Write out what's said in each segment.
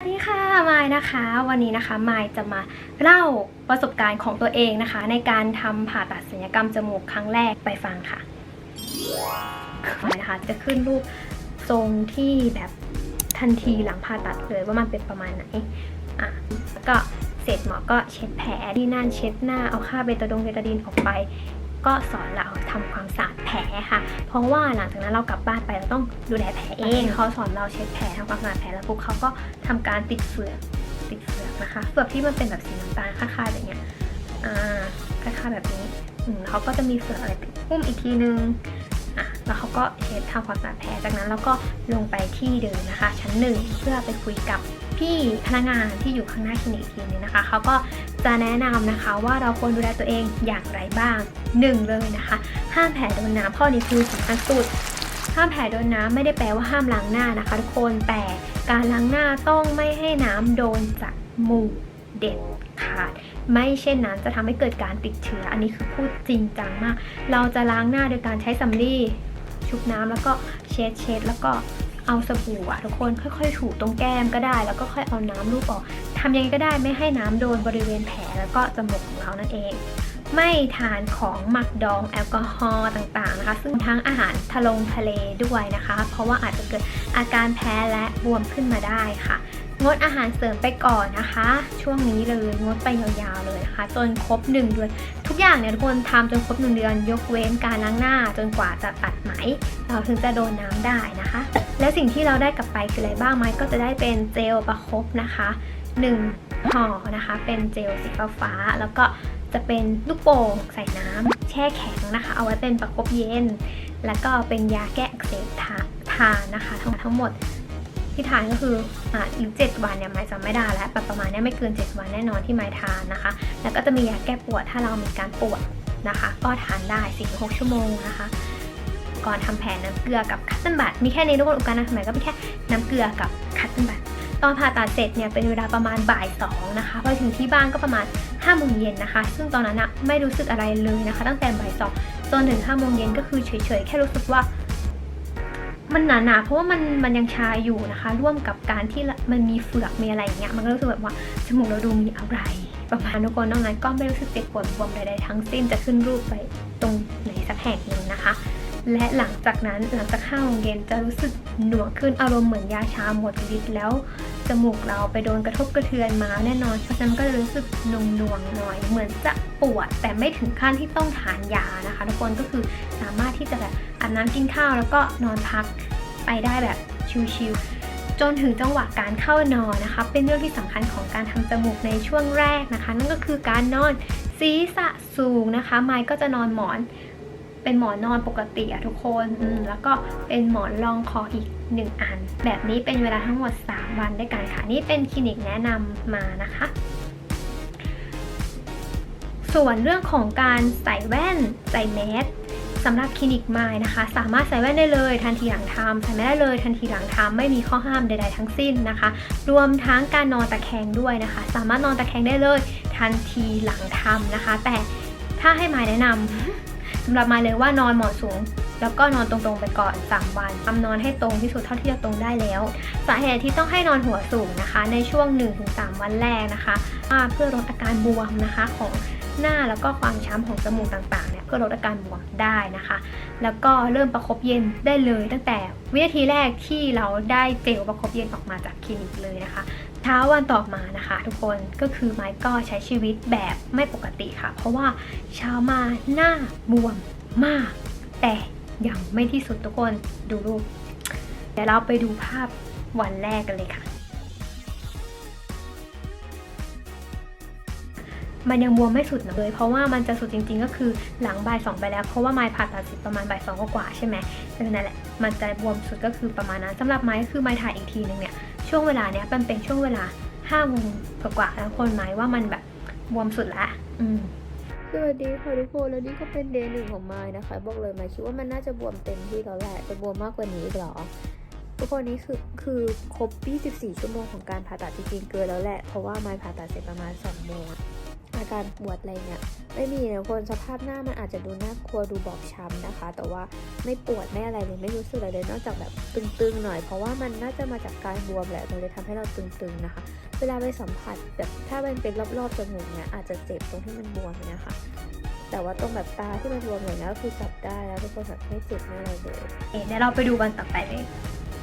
สวัสดีค่ะมายนะคะ วันนี้นะคะมายจะมาเล่าประสบการณ์ของตัวเองนะคะ ในการทำผ่าตัดศัลยกรรมจมูกครั้งแรกไปฟังค่ะมายนะคะจะขึ้นรูปทรงที่แบบทันทีหลังผ่าตัดเลยว่ามันเป็นประมาณไหนอะแล้วก็เสร็จหมอก็เช็ดแผลที่นั่นเช็ดหน้าเอาค่าเบตาดงเบตาดีนออกไป ก็สอนเราทำความสะ ราะว่าหลังจากนั้นเรากลับบ้านไปเราต้องดูแลแผลเองเขาสอนเราเช็ดแผลทำความสะอาดแผลแล้วปุ๊บเขาก็ทำการติดเฟือกติดเฟือกนะคะเฟือกที่มันเป็นแบบสีน้ำตาลคล้ายๆแบบเนี้ยอ่าคล้ายๆแบบนี้เขาก็จะมีเฟือกอะไรติดหุ้มอีกทีนึงอะแล้วเขาก็เช็ดทำความสะอาดแผลจากนั้นเราก็ลงไปที่เดิมนะคะ ชั้นหนึ่งเพื่อไปคุยกับ พี่พนักงานที่อยู่ข้างหน้าคลินิกอีกทีนึงนะคะเขาก็จะแนะนำนะคะว่าเราควรดูแลตัวเองอย่างไรบ้างหนึ่งเลยนะคะ ห้ามแผลโดนน้ำข้อนี้คือสำคัญสุด ห้ามแผลโดนน้ำไม่ได้แปลว่าห้ามล้างหน้านะคะทุกคนแต่การล้างหน้าต้องไม่ให้น้ำโดนจากมูกเด็ดขาดไม่เช่นนั้นจะทำให้เกิดการติดเชื้อ อันนี้คือพูดจริงจังมาก เราจะล้างหน้าโดยการใช้สำลีชุบน้ำแล้วก็เช็ดเช็ดแล้วก็ เอาสบู่อะทุกคนค่อยๆ ถูตรงแก้มก็ได้ แล้วก็ค่อยเอาน้ำลูบออกทำยังไงก็ได้ไม่ให้น้ำโดนบริเวณแผลแล้วก็จมูกของเรานั่นเอง ไม่ทานของหมักดองแอลกอฮอล์ต่างๆนะคะ ซึ่งทั้งอาหารทะลงทะเลด้วยนะคะ เพราะว่าอาจจะเกิดอาการแพ้และบวมขึ้นมาได้ค่ะงดอาหารเสริมไปก่อนนะคะ ช่วงนี้เลยงดไปยาวๆเลยนะคะ จนครบ 1 เดือน ทุกอย่างเนี่ยทุกคนทำจนครบ 1 เดือน ยกเว้นการล้างหน้าจนกว่าจะตัดไหม เราถึงจะโดนน้ำได้นะคะ และสิ่งที่เราได้กลับไปคืออะไรบ้างไหมก็จะได้เป็นเจลประคบนะคะ1ห่อนะคะ เป็นเจลสีฟ้าแล้วก็จะเป็นลูกโป่งใส่น้ำแช่แข็งนะคะ เอาไว้เป็นประคบเย็น แล้วก็เป็นยาแก้อักเสบทาทานนะคะ ทั้งทั้งหมดที่ทานก็คืออ่าหรือ7วันเนี่ยไม้จำไม่ได้แล้วประมาณนี้ไม่เกิน 7 วันแน่นอนที่ไม้ทานนะคะ แล้วก็จะมียาแก้ปวดถ้าเรามีการปวดนะคะ ก็ทานได้4-6ชั่วโมงนะคะ ก่อนทำแผลน้ำเกลือกับคัตเติ้ลบัตมีแค่นี้ทุกคนอุปกรณ์ทำแผลก็มีแค่น้ำเกลือกับคัตเติ้ลบัตตอนผ่าตัดเสร็จเนี่ยเป็นเวลาประมาณบ่ายสองนะคะพอถึงที่บ้านก็ประมาณ5้าโมงเย็นนะคะ ซึ่งตอนนั้นอะไม่รู้สึกอะไรเลยนะคะ ตั้งแต่บ่ายสองจนถึง5้าโมงเย็นก็คือเฉยๆ แค่รู้สึกว่า มันหนาๆ เพราะว่ามันมันยังชาอยู่นะคะ ร่วมกับการที่มันมีเฟือกมีอะไรอย่างเงี้ยมันก็รู้สึกแบบว่าจมูกเราดูมีอะไรประมาณทุกคนนอกนั้นก็ไม่รู้สึกเจ็บปวดบวมใดๆทั้งสิ้นจะขึ้นรูปไปตรงไหนสักแห่งหนึ่งนะคะ และหลังจากนั้นหลังจากห้าโมงเย็นจะรู้สึกหน่วงขึ้นอารมณ์เหมือนยาชาหมดฤทธิ์แล้วจมูกเราไปโดนกระทบกระเทือนมาแน่นอนเพราะฉะนั้นก็จะรู้สึกหน่วงหน่วงหน่อย เหมือนจะปวดแต่ไม่ถึงขั้นที่ต้องทานยานะคะ ทุกคนก็คือสามารถที่จะแบบอาบน้ำกินข้าวแล้วก็นอนพักไปได้แบบชิวๆจนถึงจังหวะการเข้านอนนะคะ เป็นเรื่องที่สำคัญของการทำจมูกในช่วงแรกนะคะ นั่นก็คือการนอนศีรษะสูงนะคะ ไมค์ก็จะนอนหมอน เป็นหมอนนอนปกติอะทุกคนอืมแล้วก็เป็นหมอนรองคออีก 1 อัน แบบนี้เป็นเวลาทั้งหมด 3 วันด้วยกันค่ะ นี่เป็นคลินิกแนะนำมานะคะส่วนเรื่องของการใส่แว่นใส่แมสสำหรับคลินิกไม้นะคะ สามารถใส่แว่นได้เลย ทันทีหลังทำใส่ไม่ได้เลย ทันทีหลังทำไม่มีข้อห้ามใดๆทั้งสิ้นนะคะ รวมทั้งการนอนตะแคงด้วยนะคะ สามารถนอนตะแคงได้เลย ทันทีหลังทำนะคะ แต่ถ้าให้ไม้แนะนำ สำหรับม้เลยว่านอนหมอนสูง แล้วก็นอนตรงๆไปก่อน 3 วันทำนอนให้ตรงที่สุดเท่าที่จะตรงได้แล้ว สาเหตุที่ต้องให้นอนหัวสูงนะคะ ในช่วง 1-3 วันแรกนะคะเพื่อลดอาการบวมนะคะของหน้าแล้วก็ความช้ำของจมูกต่างๆเนี่ยเพื่อลดอาการบวมได้นะคะ แล้วก็เริ่มประคบเย็นได้เลย ตั้งแต่วินาทีแรกที่เราได้เจลประคบเย็นออกมาจากคลินิกเลยนะคะ ช้าวันต่อมานะคะ ทุกคนก็คือไม้ก็ใช้ชีวิตแบบไม่ปกติค่ะ เพราะว่าเช้ามาหน้าบวมมาก แต่ยังไม่ที่สุดทุกคนดูรูปเดี๋ยวเราไปดูภาพวันแรกกันเลยค่ะ มันยังบวมไม่สุดเลย เพราะว่ามันจะสุดจริง ๆ ก็คือหลังบ่ายสองไปแล้ว เพราะว่าไม้ผ่าตัดสร็จประมาณบ่ายสองกว่าใช่ไหมเออนั่นแหละมันจะบวมสุดก็คือประมาณนั้นสำหรับไม้ก็คือไม้ถ่ายอีกทีนึงเนี่ย ช่วงเวลาเนี้ยมันเป็นช่วงเวลาห้าโมงกว่าๆแล้วคนไม้ว่ามันแบบบวมสุดละ อืมสวัสดีค่ะทุกคนแล้วนี่ก็เป็นเดย์หนึ่งของไม้นะคะ บอกเลยไม้คิดว่ามันน่าจะบวมเต็มที่แล้วแหละจะบวมมากกว่านี้อีกเหรอทุกคนนี้คือคือครบ 24 ชั่วโมงของการผ่าตัดจริงๆเกินแล้วแหละ เพราะว่าไม้ผ่าตัดเสร็จประมาณ2โมง อาการปวดอะไรเงี้ยไม่มีนะคนสภาพหน้ามันอาจจะดูน่ากลัวดูบอบช้ำนะคะ แต่ว่าไม่ปวดไม่อะไรเลยไม่รู้สึกอะไรเลยนอกจากแบบตึงๆหน่อย เพราะว่ามันน่าจะมาจากการบวมแหละมันเลยทำให้เราตึงๆนะคะ เวลาไปสัมผัสแบบถ้ามันเป็นรอบๆจมูกเนี่ยอาจจะเจ็บตรงที่มันบวมเนี่ยค่ะแต่ว่าตรงแบบตาที่มันบวมอย่างเงี้ยก็คือจับได้แล้วทุกคนแบบไม่เจ็บไม่อะไรเลยเดี๋ยวเราไปดูวันต่อไปเลย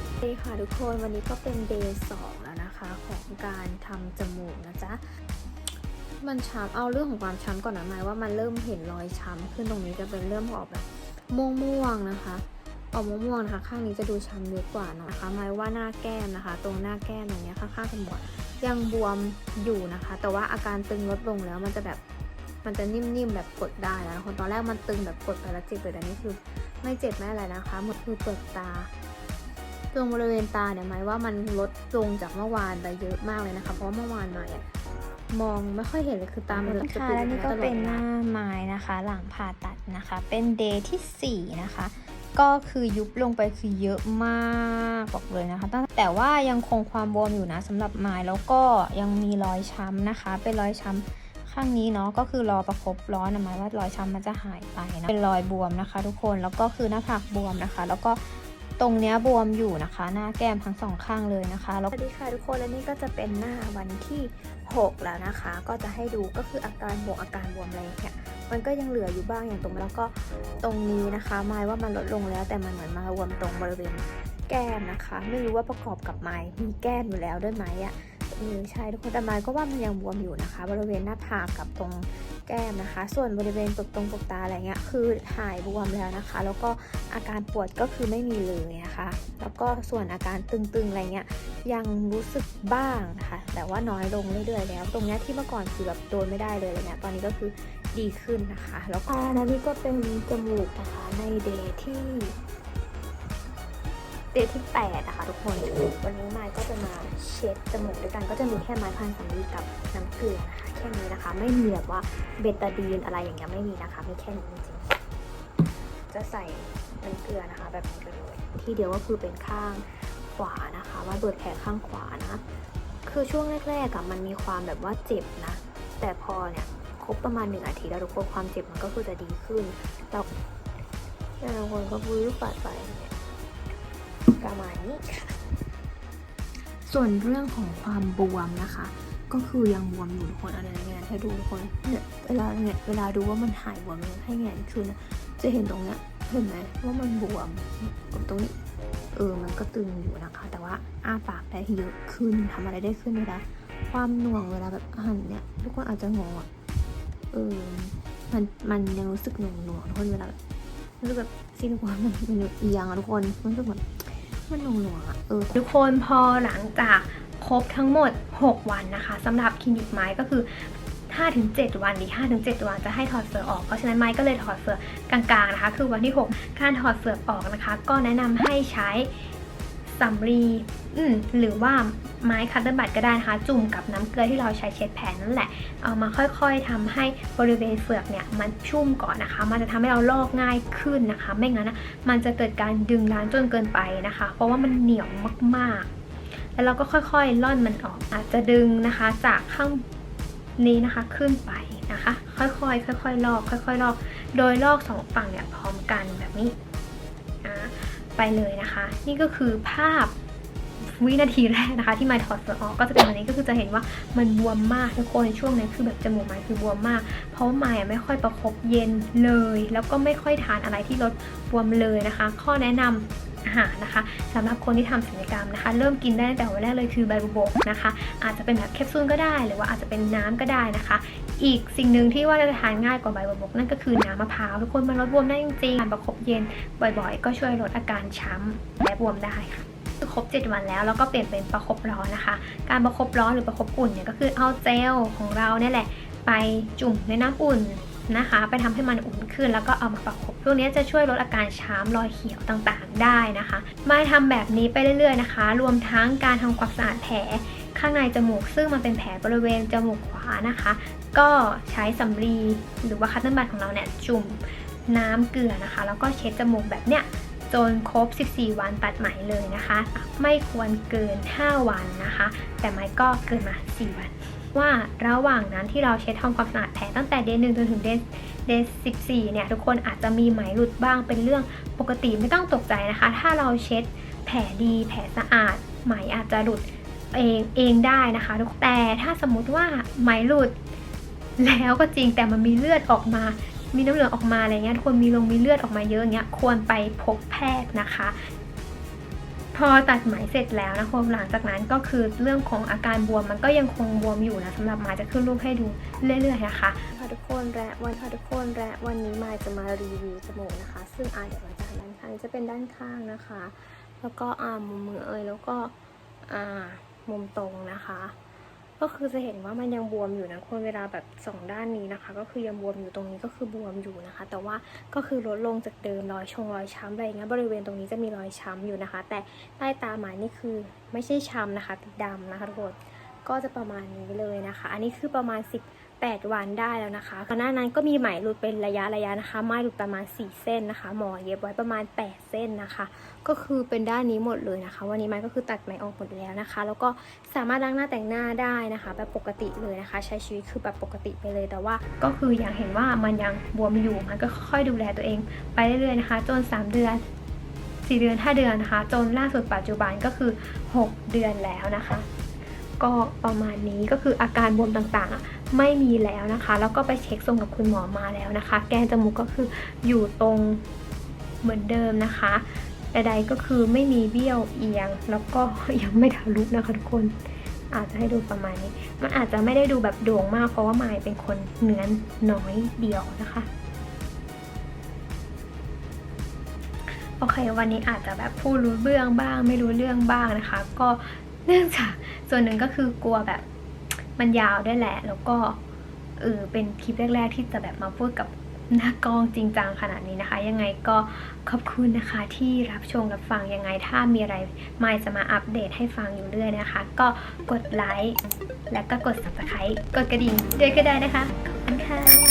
โอเคค่ะทุกคนวันนี้ก็เป็นเดย์สองแล้วนะคะ ของการทำจมูกนะจ๊ะ มันช้ำเอาเรื่องของความช้ำก่อนนะหมายว่ามันเริ่มเห็นรอยช้ำขึ้นตรงนี้จะเป็นเริ่มออกแบบม่วงๆนะคะ ออกม่วงๆนะคะ ข้างนี้จะดูช้ำเยอะกว่านะคะหมายว่าหน้าแก้มนะคะ ตรงหน้าแก้มตรงเนี้ยข้างๆจมูกยังบวมอยู่นะคะ แต่ว่าอาการตึงลดลงแล้วมันจะแบบมันจะนิ่มๆแบบกดได้แล้วคนตอนแรกมันตึงแบบกดไปแล้วเจ็บเลยแต่นี่คือไม่เจ็บไม่อะไรนะคะหมดคือเปลือกตาตรงบริเวณตาเนี่ยหมายว่ามันลดลงจากเมื่อวานไปเยอะมากเลยนะคะ เพราะเมื่อวานมาเนี่ย มองไม่ค่อยเห็นเลยคือตามันค่ะและนี่ก็เป็นหน้าไม้นะคะ หลังผ่าตัดนะคะ เป็นเดย์ที่ 4 นะคะ ก็คือยุบลงไปคือเยอะมากบอกเลยนะคะตั้งแต่ว่ายังคงความบวมอยู่นะสำหรับไม้แล้วก็ยังมีรอยช้ำนะคะ เป็นรอยช้ำข้างนี้เนาะก็คือรอประคบร้อนนะหมายว่ารอยช้ำมันจะหายไปนะเป็นรอยบวมนะคะ ทุกคนแล้วก็คือหน้าผากบวมนะคะ แล้วก็ ตรงเนี้ยบวมอยู่นะคะ หน้าแก้มทั้งสองข้างเลยนะคะแล้วสวัสดีค่ะทุกคนและนี่ก็จะเป็นหน้าวันที่ 6 แล้วนะคะ ก็จะให้ดูก็คืออาการบวมอาการบวมอะไรเนี่ยมันก็ยังเหลืออยู่บ้างอย่างตรงแล้วก็ตรงนี้นะคะหมายว่ามันลดลงแล้วแต่มันเหมือนมารวมตรงบริเวณแก้มนะคะ ไม่รู้ว่าประกอบกับไม้มีแก้มอยู่แล้วด้วยไหมอะเออใช่ทุกคนแต่ไม้ก็ว่ามันยังบวมอยู่นะคะ บริเวณหน้าผากกับตรง แก้มนะคะ ส่วนบริเวณปกตรงปกตาอะไรเงี้ยคือหายบวมแล้วนะคะ แล้วก็อาการปวดก็คือไม่มีเลยนะคะ แล้วก็ส่วนอาการตึงๆอะไรเงี้ยยังรู้สึกบ้างนะคะแต่ว่าน้อยลงเรื่อยๆแล้ว ตรงเนี้ยที่เมื่อก่อนคือแบบโดนไม่ได้เลยอะไรเงี้ยตอนนี้ก็คือดีขึ้นนะคะ แล้วก็อันนี้ก็เป็นจมูกนะคะในเดย์ที่ เดย์ที่8นะคะทุกคน วันนี้ไม้ก็จะมาเช็ดจมูกด้วยกันก็จะมีแค่ไม้พันสำลีกับน้ำเกลือนะคะแค่นี้นะคะ ไม่มีแบบว่าเบตาดีนอะไรอย่างเงี้ยไม่มีนะคะมีแค่นี้จริงๆจะใส่น้ำเกลือนะคะ แบบนี้ไปเลยที่เดียวก็คือเป็นข้างขวานะคะว่าเบิดแผลข้างขวานะคือช่วงแรกๆอะมันมีความแบบว่าเจ็บนะ แต่พอเนี่ยครบประมาณหนึ่งอาทิตย์แล้วทุกคนความเจ็บมันก็คือจะดีขึ้นแล้วแต่บางคนก็ฟื้นปัดไปเนี่ย ประมาณนี้ค่ะ ส่วนเรื่องของความบวมนะคะ ก็คือยังบวมอยู่ทุกคนอะไรเงี้ยให้ดูทุกคนเนี่ยเวลาเนี่ยเวลาดูว่ามันหายบวมให้แงนขึ้นะจะเห็นตรงเนี้ยเห็นไหมว่ามันบวมตรงนี้เออมันก็ตึงอยู่นะคะ แต่ว่าอ้าปากได้เยอะขึ้นทำอะไรได้ขึ้นเวลาความหน่วงเวลาแบบอาหารเนี่ยทุกคนอาจจะงงอะเออมันมันยังรู้สึกหน่วงหน่วงทุกคนเวลาแบบรู้สึกแบบซีนหัวมันมันเอียงอะทุกคนมันรู้สึกแบบมัน หน่วงหน่วๆเออทุกคนพอหลังจากครบทั้งหมด 6 วันนะคะสำหรับคลินิกไม้ก็คือ 5-7 วันดี5-7 วันจะให้ถอดเฟือกออก เพราะฉะนั้นไม้ก็เลยถอดเฟือกกลางๆนะคะ คือวันที่ 6 การถอดเฟือกออกนะคะ ก็แนะนำให้ใช้ สำลีอืมหรือว่าไม้คัตเตอร์บัตก็ได้นะคะ จุ่มกับน้ำเกลือที่เราใช้เช็ดแผลนั่นแหละ เอามาค่อยๆทำให้บริเวณเฟือกเนี่ยมันชุ่มก่อนนะคะ มันจะทำให้เราลอกง่ายขึ้นนะคะ ไม่งั้นนะมันจะเกิดการดึงร้านจนเกินไปนะคะ เพราะว่ามันเหนียวมากๆ แล้วเราก็ค่อยๆ ล่อนมันออก อาจจะดึงนะคะจากข้างนี้นะคะขึ้นไปนะคะ ค่อยๆ ค่อยๆ ลอก ค่อยๆ ลอก โดยลอกสองฝั่งเนี่ยพร้อมกันแบบนี้ ไปเลยนะคะ นี่ก็คือภาพวินาทีแรกนะคะ ที่ไม้ถอดเฟือกออกก็จะเป็นแบบนี้ก็คือจะเห็นว่ามันบวมมากทุกคนช่วงนี้คือแบบจมูกไม้คือบวมมาก เพราะว่าไม้ไม่ค่อยประคบเย็นเลย แล้วก็ไม่ค่อยทานอะไรที่ลดบวมเลยนะคะ ข้อแนะนำ อาหารนะคะสำหรับคนที่ทำศัลยกรรมนะคะ เริ่มกินได้ตั้งแต่วันแรกเลยคือใบบุบกนะคะ อาจจะเป็นแบบแคปซูลก็ได้ หรือว่าอาจจะเป็นน้ำก็ได้นะคะ อีกสิ่งหนึ่งที่ว่าจะทานง่ายกว่าใบบัวบกนั่นก็คือน้ำมะพร้าวทุกคนมันลดบวมได้จริงๆการประคบเย็นบ่อยๆ ก็ช่วยลดอาการช้ำและบวมได้ค่ะครบ 7 วันแล้วแล้วก็เปลี่ยนเป็นประคบร้อนนะคะ การประคบร้อนหรือประคบอุ่นเนี่ยก็คือเอาเจลของเราเนี่ยแหละ ไปจุ่มในน้ำอุ่น นะคะ ไปทำให้มันอุ่นขึ้นแล้วก็เอามาประคบพวกนี้จะช่วยลดอาการช้ำรอยเขียวต่างๆ ได้นะคะมาทำแบบนี้ไปเรื่อยๆนะคะ รวมทั้งการทำความสะอาดแผลข้างในจมูกซึ่งมันเป็นแผลบริเวณจมูกขวานะคะ ก็ใช้สำลีหรือว่าคัตเตอร์บัตของเราเนี่ยจุ่มน้ำเกลือนะคะ แล้วก็เช็ดจมูกแบบเนี้ยจนครบ 14 วันตัดไหมเลยนะคะ ไม่ควรเกิน 5 วันนะคะ แต่ไม้ก็เกินมา 4 วัน ว่าระหว่างนั้นที่เราเช็ดทำความสะอาดแผลตั้งแต่เดย์หนึ่งจนถึงเดย์เดย์สิบสี่เนี่ยทุกคนอาจจะมีไหมหลุดบ้างเป็นเรื่องปกติไม่ต้องตกใจนะคะ ถ้าเราเช็ดแผลดีแผลสะอาด ไหมอาจจะหลุดเองเองได้นะคะทุกแต่ถ้าสมมุติว่าไหมหลุดแล้วก็จริงแต่มันมีเลือดออกมา มีน้ำเหลืองออกมาอะไรเงี้ยทุกคนมีลงมีเลือดออกมาเยอะเงี้ยควรไปพบแพทย์นะคะ พอตัดไหมเสร็จแล้วนะคะหลังจากนั้นก็คือเรื่องของอาการบวมมันก็ยังคงบวมอยู่นะสำหรับมาจะขึ้นรูปให้ดูเรื่อยๆนะคะค่ะทุกคนและวันค่ะทุกคนและวันนี้มาจะมารีวิวจมูกนะคะ ซึ่งอาเดี๋ยวเราจะหันด้านข้างนี้จะเป็นด้านข้างนะคะ แล้วก็อ่ามุมมือเอยแล้วก็อ่ามุมตรงนะคะ ก็คือจะเห็นว่ามันยังบวมอยู่นะคนเวลาแบบสองด้านนี้นะคะ ก็คือยังบวมอยู่ตรงนี้ก็คือบวมอยู่นะคะ แต่ว่าก็คือลดลงจากเดิมรอยชงรอยช้ำอะไรอย่างเงี้ยบริเวณตรงนี้จะมีรอยช้ำอยู่นะคะ แต่ใต้ตาหมายนี่คือไม่ใช่ช้ำนะคะติดดำนะคะทุกคนก็จะประมาณนี้เลยนะคะ อันนี้คือประมาณ 8 วันได้แล้วนะคะก่อนหน้านั้นก็มีไหมหลุดเป็นระยะระยะนะคะไหมหลุดประมาณ 4 เส้นนะคะ หมอเย็บไว้ประมาณ 8 เส้นนะคะ ก็คือเป็นด้านนี้หมดเลยนะคะ วันนี้ไม้ก็คือตัดไหมออกหมดแล้วนะคะ แล้วก็สามารถล้างหน้าแต่งหน้าได้นะคะแบบปกติเลยนะคะ ใช้ชีวิตคือแบบปกติไปเลยแต่ว่า ก็คืออย่างเห็นว่ามันยังบวมอยู่มันก็ค่อยๆดูแลตัวเองไปเรื่อยๆนะคะ จน 3 เดือน4เดือน5เดือนนะคะ จนล่าสุดปัจจุบันก็คือ 6 เดือนแล้วนะคะ ก็ประมาณนี้ก็คืออาการบวมต่างๆ ไม่มีแล้วนะคะ แล้วก็ไปเช็คทรงกับคุณหมอมาแล้วนะคะ แกนจมูกก็คืออยู่ตรงเหมือนเดิมนะคะใดๆก็คือไม่มีเบี้ยวเอียง แล้วก็ยังไม่ทะลุนะคะทุกคนอาจจะให้ดูประมาณนี้ มันอาจจะไม่ได้ดูแบบโด่งมากเพราะว่าไมายเป็นคนเนื้อน้อยเดียวนะคะโอเค วันนี้อาจจะแบบพูดรู้เรื่องบ้าง ไม่รู้เรื่องบ้างนะคะ ก็ เนื่องจากส่วนหนึ่งก็คือกลัวแบบมันยาวด้วยแหละ แล้วก็เออเป็นคลิปแรก ๆ ที่จะแบบมาพูดกับหน้ากล้องจริงจังขนาดนี้นะคะ ยังไงก็ขอบคุณนะคะที่รับชมรับฟังยังไงถ้ามีอะไรไม่จะมาอัปเดตให้ฟังอยู่เรื่อยนะคะ ก็กดไลค์และก็กด subscribe กดกระดิ่งด้วยก็ได้นะคะ ขอบคุณค่ะ